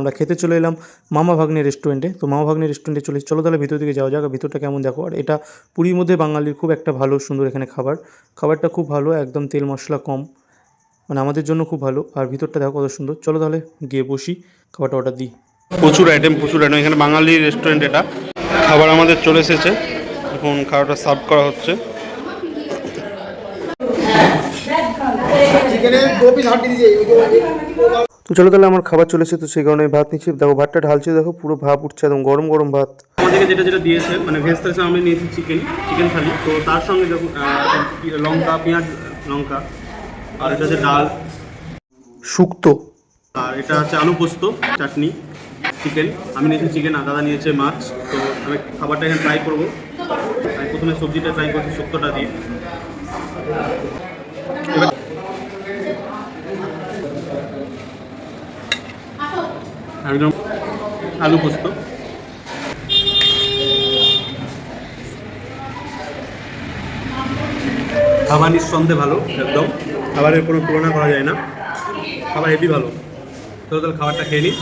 আমরা খেতে চলে এলাম মামা ভাগ্নে রেস্টুরেন্টে তো মামা ভাগ্নে রেস্টুরেন্টে চলে চলো তাহলে ভিতর দিকে যাওয়া যাক। ভিতরটা কেমন দেখো? আর এটা পুরীর মধ্যে বাঙালির খুব একটা ভালো সুন্দর এখানে খাবার। খাবারটা খুব ভালো একদম তেল মশলা কম। মানে আমাদের জন্য খুব ভালো। আর ভিতরটা দেখো কত সুন্দর। চলো তাহলে গিয়ে বসি খাবারটা অর্ডার দিই। প্রচুর আইটেম প্রচুর আইটেম এখানে বাঙালি রেস্টুরেন্ট এটা। খাবার আমাদের চলে এসেছে। এখন খাবারটা সার্ভ করা হচ্ছে। চিকেনে চলো তাহলে আমার খাবার চলেছে তো সেই কারণে ভাত নিচ্ছি। দেখো ভাতটা ঢালছে দেখো পুরো ভাব উঠছে একদম গরম গরম ভাত। আমাদেরকে যেটা যেটা দিয়েছে মানে ভেজ থালিতে আমি নিয়েছি চিকেন চিকেন থালি। তো তার সঙ্গে আহ, লঙ্কা পেঁয়াজ লঙ্কা আর এটা হচ্ছে ডাল। শুক্তো। আর এটা হচ্ছে আলু পোস্ত চাটনি চিকেন আমি নিয়েছি চিকেন আর দাদা নিয়েছে মাছ। তো আমি খাবারটা এখানে ট্রাই করব। আমি প্রথমে সবজিটা ট্রাই করছি শুক্তোটা দিয়ে। একদম আলু পোস্ত। খাবার নিঃসন্দেহে ভালো, একদম। খাবারের কোনো তুলনা করা যায় না। খাবার হেভি ভালো। তো তাহলে খাবারটা খেয়ে নিই